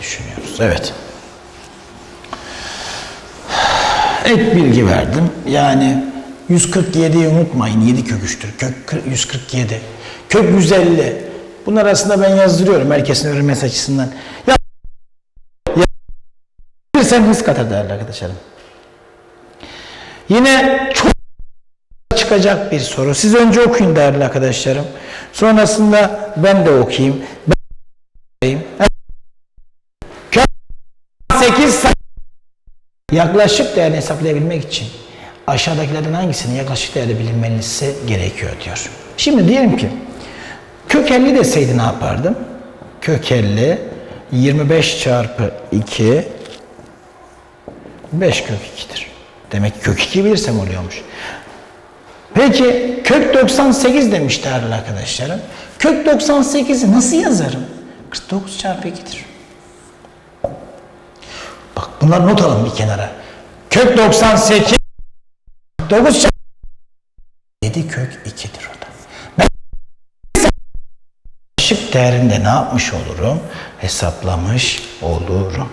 düşünüyoruz. Evet. Ek bilgi verdim. Yani 147'yi unutmayın. 7 kök 3'tür. Kök kır- 147. Kök 150. Bunlar arasında ben yazdırıyorum herkesin öğrenmesi açısından. Ya, ya sen hız katar değerli arkadaşlarım. Yine çok çıkacak bir soru. Siz önce okuyun değerli arkadaşlarım. Sonrasında ben de okuyayım. Ben Yaklaşık değerini hesaplayabilmek için aşağıdakilerden hangisinin yaklaşık değerde bilinmesi gerekiyor diyor. Şimdi diyelim ki kök 50 deseydi ne yapardım? Kök 50 25 çarpı 2 5 kök 2'dir. Demek ki kök 2 bilirsem oluyormuş. Peki kök 98 demiş değerli arkadaşlarım. Kök 98'i nasıl yazarım? 49 çarpı 2'dir. Bunları not alın bir kenara. Kök 98 9 çarpı 7 kök 2'dir o da. Ben ışık değerinde ne yapmış olurum? Hesaplamış olurum.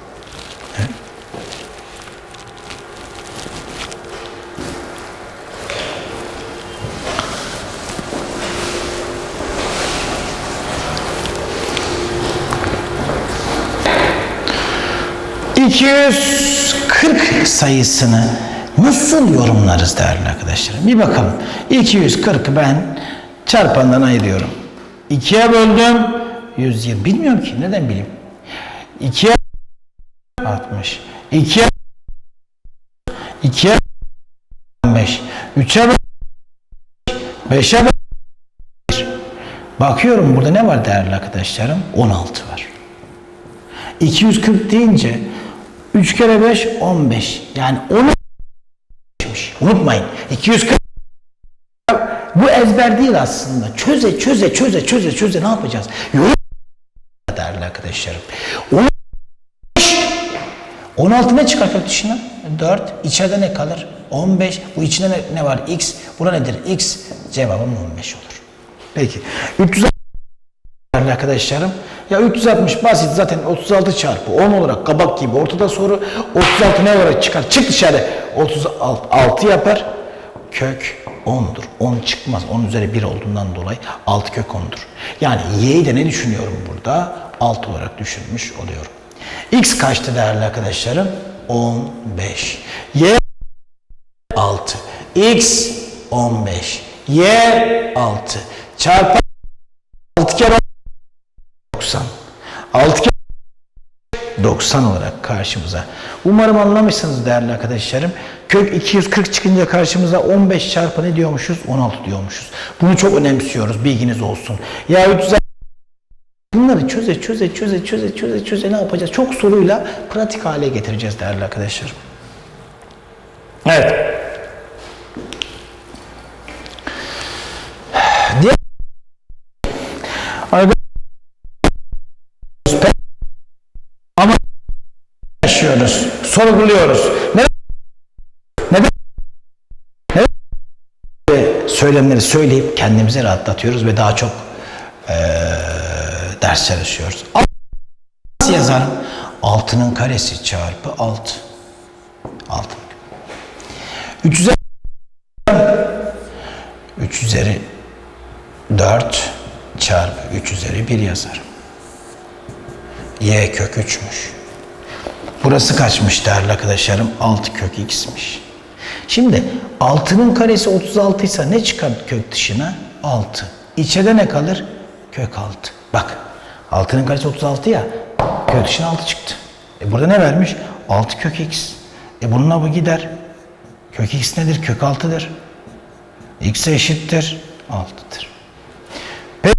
...240 sayısını nasıl yorumlarız değerli arkadaşlarım? Bir bakalım. 240'ı ben çarpandan ayırıyorum. 2'ye böldüm. 120. Bilmiyorum ki. Neden bileyim? 2'ye 60. 2'ye 2'ye 15. 3'e 5'e Bakıyorum burada ne var değerli arkadaşlarım? 16 var. 240 deyince 3 kere 5 15. Yani 10 Unutmayın. 240 bu ezber değil aslında. Çöze çöze çöze çöze çöze ne yapacağız? Yorum değerli arkadaşlarım. 10 16 ne çıkar kök dışına? 4. İçeride ne kalır? 15. Bu içinde ne, ne var? X. Buna nedir? X. Cevabım 15 olur. Peki. 360 değerli arkadaşlarım. Ya 360 basit zaten 36 çarpı 10 olarak kabak gibi ortada soru 36 ne olarak çıkar? Çık dışarı. 36 6 yapar. Kök 10'dur. 10 çıkmaz. 10 üzeri 1 olduğundan dolayı 6 kök 10'dur. Yani y'yi de ne düşünüyorum burada? 6 olarak düşünmüş oluyorum. X kaçtı değerli arkadaşlarım? 15. Y 6. X 15. Y 6. Çarpı 6 kere 90. 6 kere 90 olarak karşımıza. Umarım anlamışsınız değerli arkadaşlarım. Kök 240 çıkınca karşımıza 15 çarpı ne diyormuşuz? 16 diyormuşuz. Bunu çok önemsiyoruz. Bilginiz olsun. Ya 300 Bunları çöze çöze çöze çöze çöze çöze ne yapacağız? Çok soruyla pratik hale getireceğiz değerli arkadaşlarım. Evet. Diğer ama yaşıyoruz, sorguluyoruz. Neden? Neden? Neden? Söylemleri söyleyip kendimizi rahatlatıyoruz ve daha çok eee ders çalışıyoruz. Nasıl yazarım? Altının karesi çarpı alt. Altın. 3 üzeri 3 üzeri 4 çarpı 3 üzeri 1 yazarım. Y kök 3'müş. Burası kaçmış değerli arkadaşlarım? 6 kök x'miş. Şimdi 6'nın karesi 36 ise ne çıkar kök dışına? 6. İçeride ne kalır? Kök 6. Bak 6'nın karesi 36 ya. Kök dışına 6 çıktı. E burada ne vermiş? 6 kök x. E bununla bu gider. Kök x nedir? Kök 6'dır. x'e eşittir. 6'dır. Peki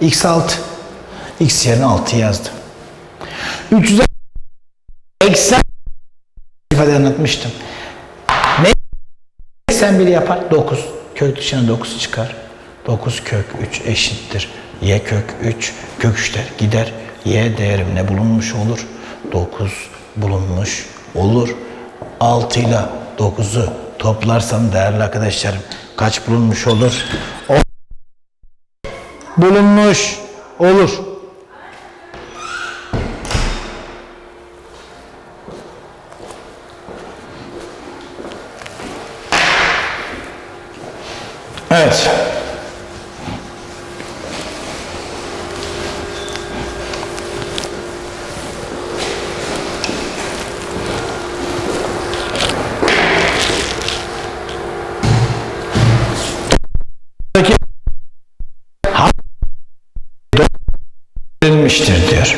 x 6. x yerine 6 yazdım. 300'e eksen ifade anlatmıştım. Ne 81 yapar? 9. Kök dışına 9 çıkar. 9 kök 3 eşittir. Y kök 3 kök 3'ler gider. Y değerim ne bulunmuş olur? 9 bulunmuş olur. 6 ile 9'u toplarsam değerli arkadaşlarım kaç bulunmuş olur? O bulunmuş olur. Evet. verilmiştir diyor.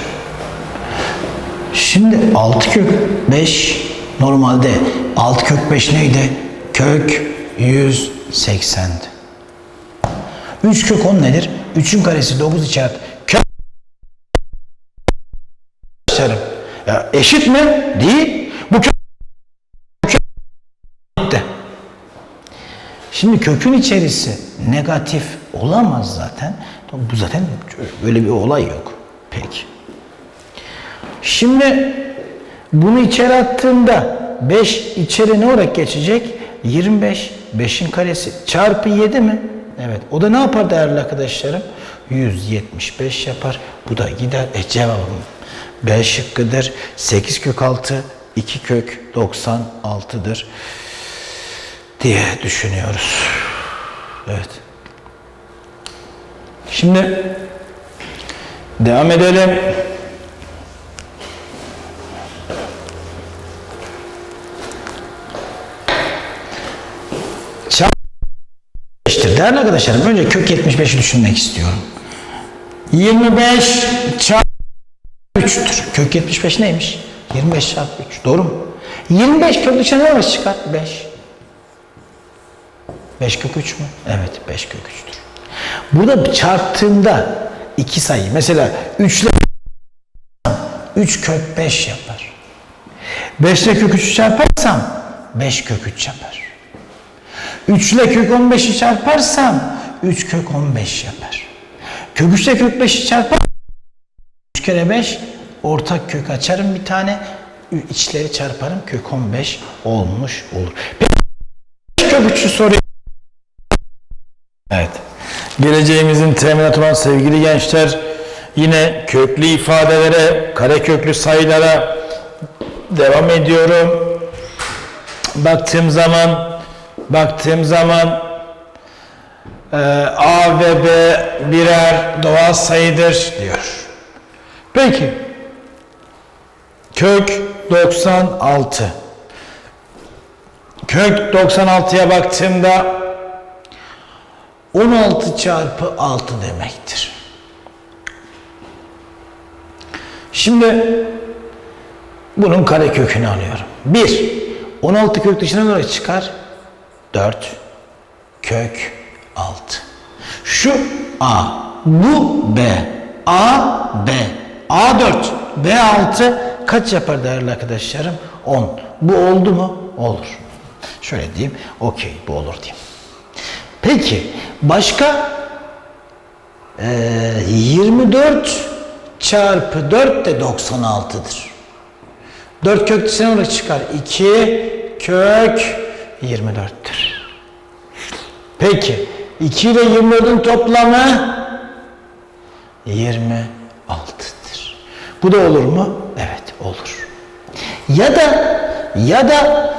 Şimdi 6 kök 5 normalde 6 kök 5 neydi? Kök 180'di. 3 kök 10 nedir? 3'ün karesi 9 çarpı kök Arkadaşlarım, ya eşit mi? Değil. Bu kök. Şimdi kökün içerisi negatif olamaz zaten. Bu zaten böyle bir olay yok. Peki. Şimdi bunu içeri attığımda 5 içeri ne olarak geçecek? 25. 5'in karesi çarpı 7 mi? Evet. O da ne yapar değerli arkadaşlarım? 175 yapar. Bu da gider. E cevabım B şıkkıdır. 8 kök 6, 2 kök 96'dır diye düşünüyoruz. Evet. Şimdi devam edelim. Çarpı Değerli arkadaşlarım önce kök 75'i düşünmek istiyorum. 25 çarpı 3'tür. Kök 75 neymiş? 25 çarpı 3. Doğru mu? 25 kök dışına ne var çıkar? 5. 5 kök 3 mü? Evet 5 kök 3'tür. Burada çarptığımda iki sayı mesela 3 ile 3 kök 5 yapar. 5 ile kök 3'ü çarparsam 5 kök 3 yapar. 3 ile kök 15'i çarparsam 3 kök 15 yapar. Kök 3 ile kök 5'i çarpar 3 kere 5 ortak kök açarım bir tane içleri çarparım kök 15 olmuş olur. Peki kök 3'ü soruyor. Evet. Geleceğimizin teminatı olan sevgili gençler yine köklü ifadelere, kare köklü sayılara devam ediyorum. Baktığım zaman baktığım zaman e, A ve B birer doğal sayıdır diyor. Peki. Kök 96. Kök 96'ya baktığımda 16 çarpı 6 demektir. Şimdi bunun kare kökünü alıyorum. 1. 16 kök dışına olarak çıkar? 4 kök 6. Şu A, bu B. A, B. A4, B6 kaç yapar değerli arkadaşlarım? 10. Bu oldu mu? Olur. Şöyle diyeyim. Okey bu olur diyeyim. Peki başka ee, 24 çarpı 4 de 96'dır. 4 kök dışına olarak çıkar. 2 kök 24'tür. Peki 2 ile 24'ün toplamı 26'dır. Bu da olur mu? Evet olur. Ya da ya da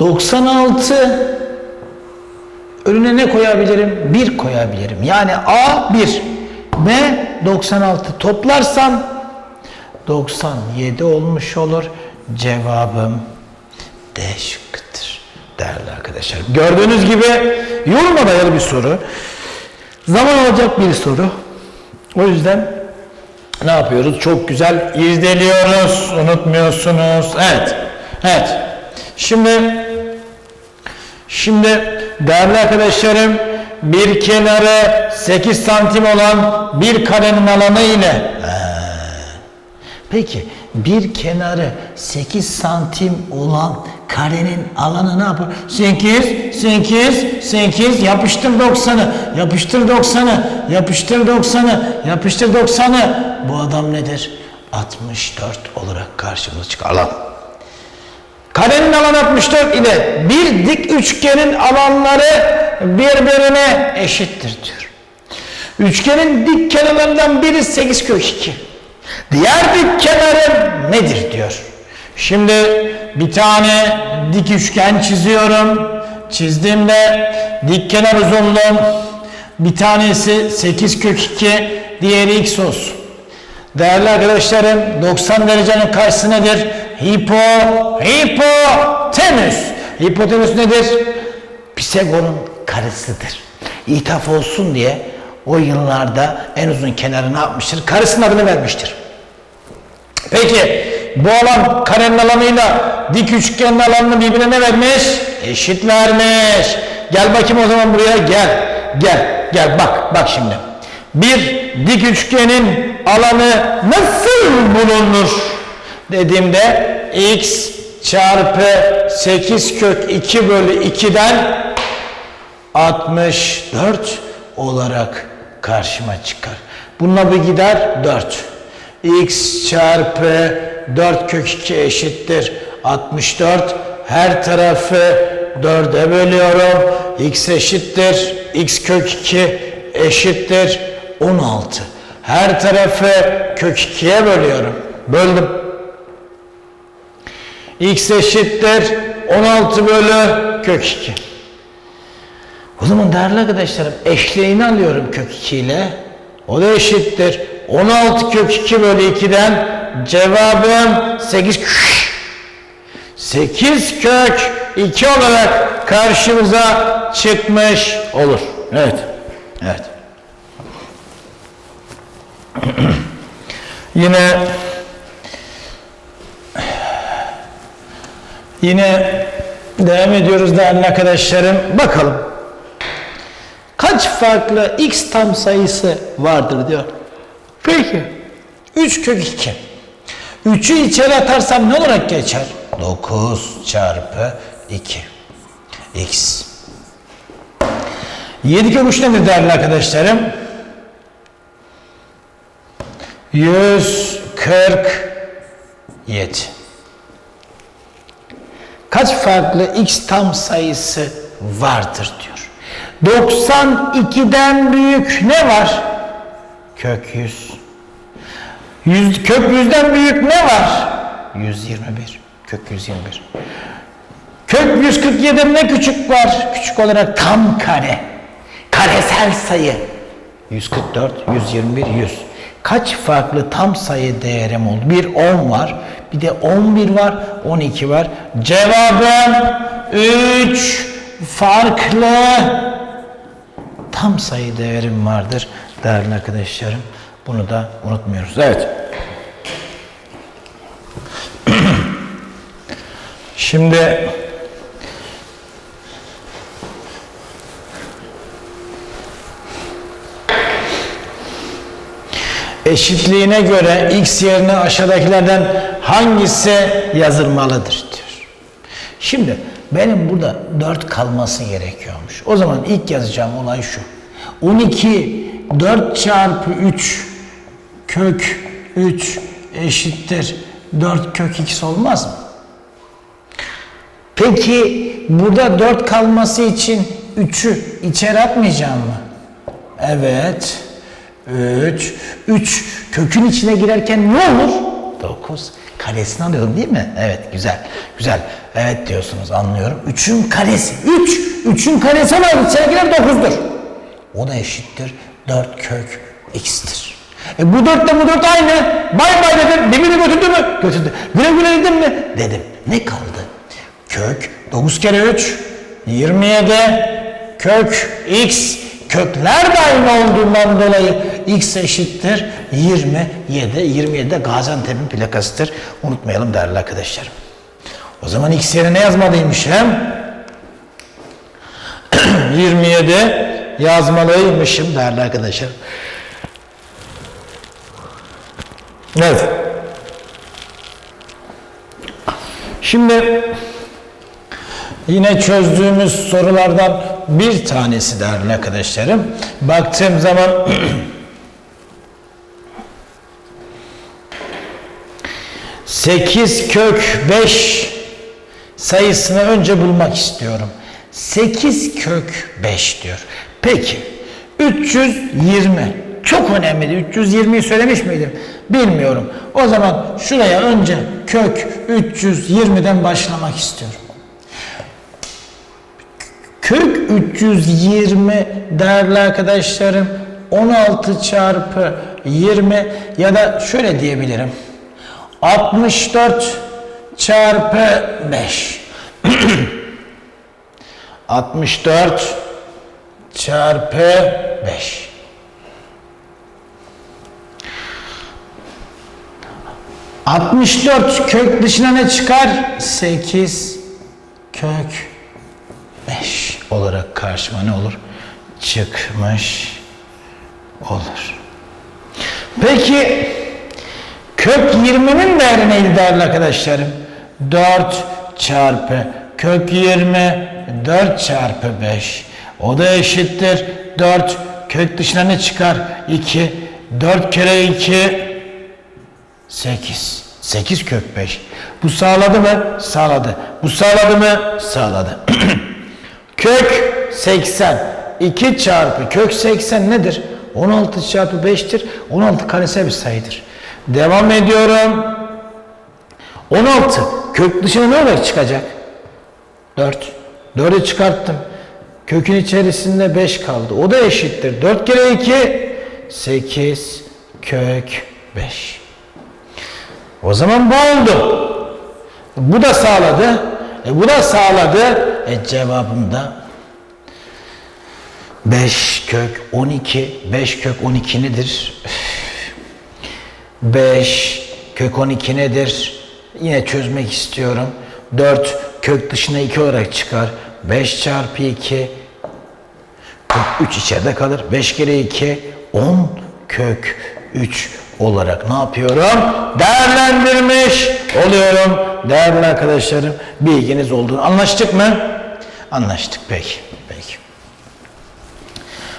96 önüne ne koyabilirim? 1 koyabilirim. Yani A 1, B 96 toplarsam 97 olmuş olur. Cevabım D şıkkıdır değerli arkadaşlar. Gördüğünüz gibi yoruma dayalı bir soru. Zaman alacak bir soru. O yüzden ne yapıyoruz? Çok güzel irdeliyoruz. Unutmuyorsunuz. Evet. Evet. Şimdi şimdi değerli arkadaşlarım bir kenarı 8 santim olan bir karenin alanı ile Peki bir kenarı 8 santim olan karenin alanı ne yapar? 8, 8, 8 yapıştır 90'ı, yapıştır 90'ı, yapıştır 90'ı, yapıştır 90'ı. Bu adam nedir? 64 olarak karşımıza çıkar. Alan. Karenin alanı 64 ile bir dik üçgenin alanları birbirine eşittir diyor. Üçgenin dik kenarlarından biri 8 kök 2. Diğer dik kenarı nedir diyor. Şimdi bir tane dik üçgen çiziyorum. Çizdiğimde dik kenar uzunluğum bir tanesi 8 kök 2, diğeri x olsun. Değerli arkadaşlarım 90 derecenin karşısı nedir? Hipo, hipotenüs. Hipotenüs nedir? Pisagor'un karısıdır. İthaf olsun diye o yıllarda en uzun kenarı ne yapmıştır? Karısının adını vermiştir. Peki bu alan karenin alanıyla dik üçgenin alanını birbirine ne vermiş? Eşit vermiş. Gel bakayım o zaman buraya gel. Gel gel bak bak şimdi. Bir dik üçgenin alanı nasıl bulunur dediğimde x çarpı 8 kök 2 bölü 2'den 64 olarak karşıma çıkar. Bununla bu gider 4. x çarpı 4 kök 2 eşittir 64. Her tarafı 4'e bölüyorum. x eşittir x kök 2 eşittir 16. Her tarafı kök 2'ye bölüyorum. Böldüm. x eşittir 16 bölü kök 2. O zaman değerli arkadaşlarım eşleğini alıyorum kök 2 ile. O da eşittir. 16 kök 2 bölü 2'den cevabım 8 kök 8 kök 2 olarak karşımıza çıkmış olur. Evet. Evet. Yine yine devam ediyoruz değerli arkadaşlarım. Bakalım. Kaç farklı x tam sayısı vardır diyor. Peki. 3 kök 2. 3'ü içeri atarsam ne olarak geçer? 9 çarpı 2. x. 7 kök 3 nedir değerli arkadaşlarım? 147. Kaç farklı x tam sayısı vardır diyor. 92'den büyük ne var? Kök 100. 100 kök 100'den büyük ne var? 121. Kök 121. Kök 147'den ne küçük var? Küçük olarak tam kare. Karesel sayı. 144, 121, 100. Kaç farklı tam sayı değerim oldu? Bir 10 var. Bir de 11 var. 12 var. Cevabım 3 farklı tam sayı değerim vardır değerli arkadaşlarım. Bunu da unutmuyoruz. Evet. Şimdi eşitliğine göre x yerine aşağıdakilerden hangisi yazılmalıdır diyor. Şimdi benim burada 4 kalması gerekiyormuş. O zaman ilk yazacağım olay şu. 12 4 çarpı 3 kök 3 eşittir 4 kök x olmaz mı? Peki burada 4 kalması için 3'ü içeri atmayacağım mı? Evet. 3. 3 kökün içine girerken ne olur? 9. Karesini alıyorum değil mi? Evet güzel. Güzel. Evet diyorsunuz anlıyorum. 3'ün karesi. 3. 3'ün karesi olan içine girer 9'dur. O da eşittir 4 kök x'tir. E bu 4 de bu 4 aynı. Bay bay dedim. Birbirini götürdü mü? Götürdü. Güle güle dedim mi? Dedim. Ne kaldı? Kök 9 kere 3 27 kök x kökler de aynı olduğundan dolayı x eşittir 27. 27 de Gaziantep'in plakasıdır. Unutmayalım değerli arkadaşlarım. O zaman x yerine ne yazmalıymışım? 27 yazmalıymışım değerli arkadaşlar. Evet. Şimdi yine çözdüğümüz sorulardan bir tanesi değerli arkadaşlarım. Baktığım zaman sekiz kök beş sayısını önce bulmak istiyorum. 8 kök 5 diyor. Peki 320 çok önemli. 320'yi söylemiş miydim? Bilmiyorum. O zaman şuraya önce kök 320'den başlamak istiyorum. Kök 320 değerli arkadaşlarım 16 çarpı 20 ya da şöyle diyebilirim. 64 çarpı 5. 64 çarpı 5. ...64 kök dışına ne çıkar? 8 kök 5 olarak karşıma ne olur? Çıkmış olur. Peki kök 20'nin değeri neydi değerli arkadaşlarım? 4 çarpı kök 20 4 çarpı 5. O da eşittir 4 kök dışına ne çıkar? 2 4 kere 2 8. 8 kök 5. Bu sağladı mı? Sağladı. Bu sağladı mı? Sağladı. kök 80. 2 çarpı kök 80 nedir? 16 çarpı 5'tir. 16 karesel bir sayıdır. Devam ediyorum. 16. Kök dışına ne olarak çıkacak? 4. 4'ü çıkarttım. Kökün içerisinde 5 kaldı. O da eşittir. 4 kere 2 8 kök 5. O zaman bu oldu. Bu da sağladı. E bu da sağladı. E cevabım da 5 kök 12. 5 kök 12 nedir? 5 kök 12 nedir? Yine çözmek istiyorum. 4 kök dışına 2 olarak çıkar. 5 çarpı 2 kök 3 içeride kalır. 5 kere 2 10 kök 3 olarak ne yapıyorum? Değerlendirmiş oluyorum. Değerli arkadaşlarım bilginiz olduğunu anlaştık mı? Anlaştık peki. Peki.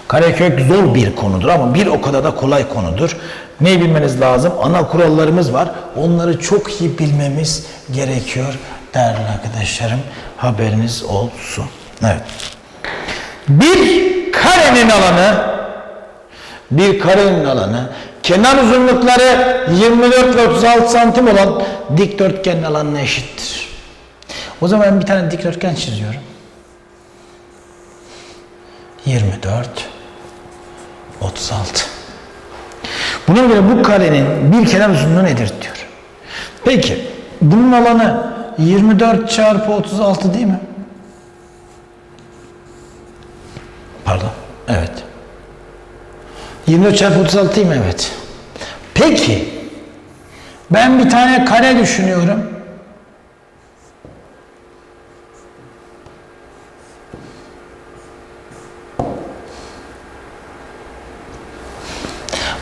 Karekök zor bir konudur ama bir o kadar da kolay konudur. Ne bilmeniz lazım? Ana kurallarımız var. Onları çok iyi bilmemiz gerekiyor değerli arkadaşlarım. Haberiniz olsun. Evet. Bir karenin alanı bir karenin alanı kenar uzunlukları 24 ve 36 santim olan dikdörtgenin alanına eşittir. O zaman ben bir tane dikdörtgen çiziyorum. 24 36 Buna göre bu karenin bir kenar uzunluğu nedir diyor. Peki bunun alanı 24 çarpı 36 değil mi? Pardon. Evet. 24 çarpı 36 değil mi? Evet. Peki ben bir tane kare düşünüyorum.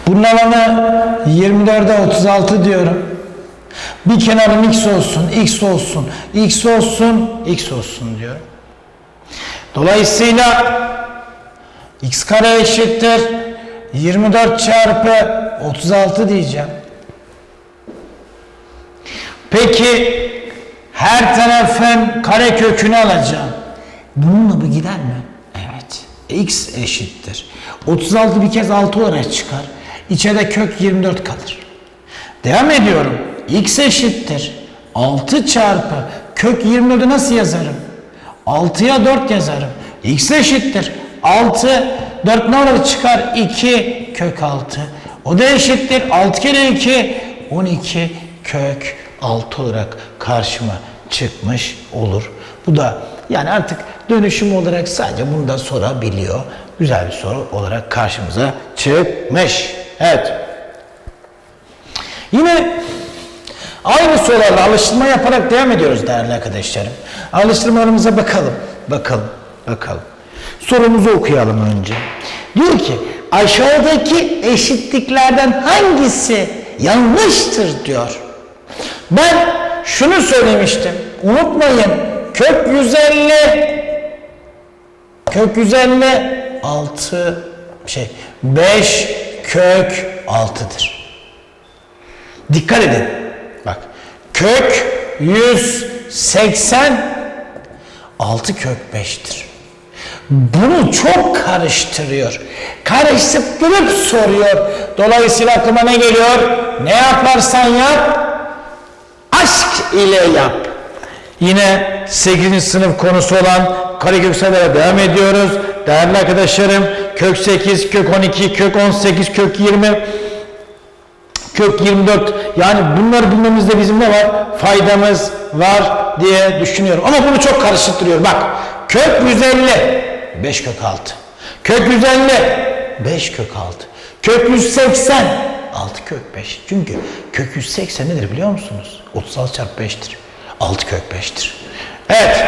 Bunun alanı 24'e 36 diyorum. Bir kenarım x olsun, x olsun, x olsun, x olsun diyorum. Dolayısıyla x kare eşittir 24 çarpı 36 diyeceğim. Peki her tarafın kare kökünü alacağım. Bununla bu gider mi? Evet. x eşittir. 36 bir kez 6 olarak çıkar. İçeride kök 24 kalır. Devam ediyorum. X eşittir. 6 çarpı kök 24'ü nasıl yazarım? 6'ya 4 yazarım. x eşittir. 6 4 ne olarak çıkar? 2 kök 6. O da eşittir. 6 kere 2 12 kök 6 olarak karşıma çıkmış olur. Bu da yani artık dönüşüm olarak sadece bunu da sorabiliyor. Güzel bir soru olarak karşımıza çıkmış. Evet. Yine aynı sorularla alıştırma yaparak devam ediyoruz değerli arkadaşlarım. Alıştırmalarımıza bakalım. Bakalım. Bakalım. Sorumuzu okuyalım önce. Diyor ki aşağıdaki eşitliklerden hangisi yanlıştır diyor. Ben şunu söylemiştim. Unutmayın. Kök 150 kök 150 6 şey 5 kök 6'dır. Dikkat edin. Kök 180 6 kök 5'tir. Bunu çok karıştırıyor. Karıştırıp soruyor. Dolayısıyla aklıma ne geliyor? Ne yaparsan yap, aşk ile yap. Yine 8. sınıf konusu olan karekök sayılara devam ediyoruz. Değerli arkadaşlarım kök 8, kök 12, kök 18, kök 20, kök 24 yani bunları bilmemizde bizim ne var? Faydamız var diye düşünüyorum. Ama bunu çok karıştırıyor. Bak kök 150 5 kök 6. Kök 150 5 kök 6. Kök 180 6 kök 5. Çünkü kök 180 nedir biliyor musunuz? 36 çarpı 5'tir. 6 kök 5'tir. Evet.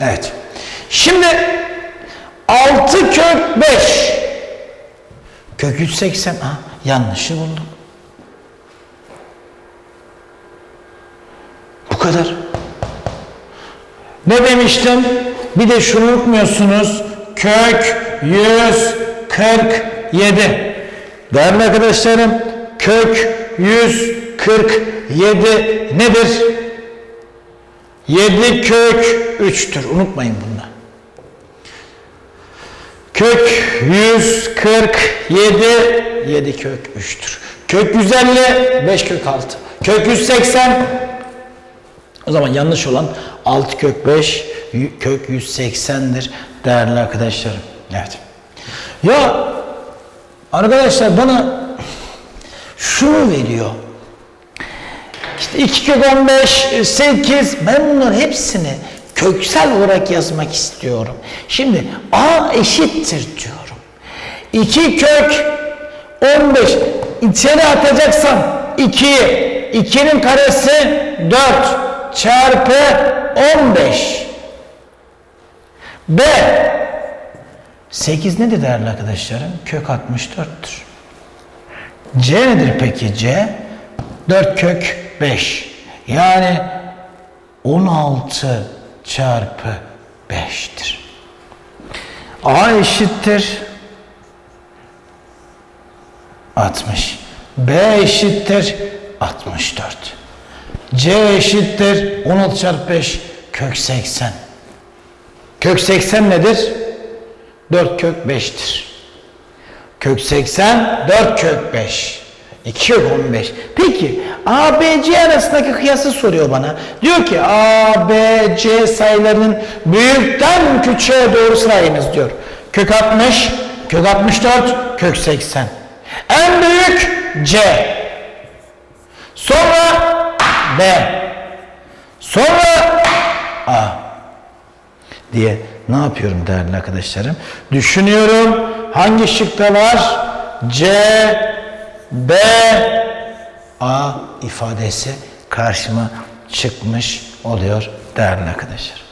Evet. Şimdi 6 kök 5 kök 180 ha, yanlışı buldum. Kadar. Ne demiştim? Bir de şunu unutmuyorsunuz. Kök 147. Değerli arkadaşlarım, kök 147 nedir? 7 kök 3'tür. Unutmayın bunu. Kök 147 7 kök 3'tür. Kök 150 5 kök 6. Kök 180 o zaman yanlış olan 6 kök 5 y- kök 180'dir değerli arkadaşlarım. Evet. Ya arkadaşlar bana şunu veriyor. İşte 2 kök 15, 8 ben bunların hepsini köksel olarak yazmak istiyorum. Şimdi A eşittir diyorum. 2 kök 15 içeri atacaksam 2 2'nin karesi 4 çarpı 15 B 8 nedir değerli arkadaşlarım? Kök 64'tür. C nedir peki C? 4 kök 5. Yani 16 çarpı 5'tir. A eşittir 60. B eşittir 64. C eşittir 16 çarpı 5 kök 80. Kök 80 nedir? 4 kök 5'tir. Kök 80 4 kök 5. 2 kök 15. Peki A, B, C arasındaki kıyası soruyor bana. Diyor ki A, B, C sayılarının büyükten küçüğe doğru sırayınız diyor. Kök 60, kök 64, kök 80. En büyük C. Sonra B. Sonra A diye ne yapıyorum değerli arkadaşlarım? Düşünüyorum hangi şıkta var? C, B, A ifadesi karşıma çıkmış oluyor değerli arkadaşlar.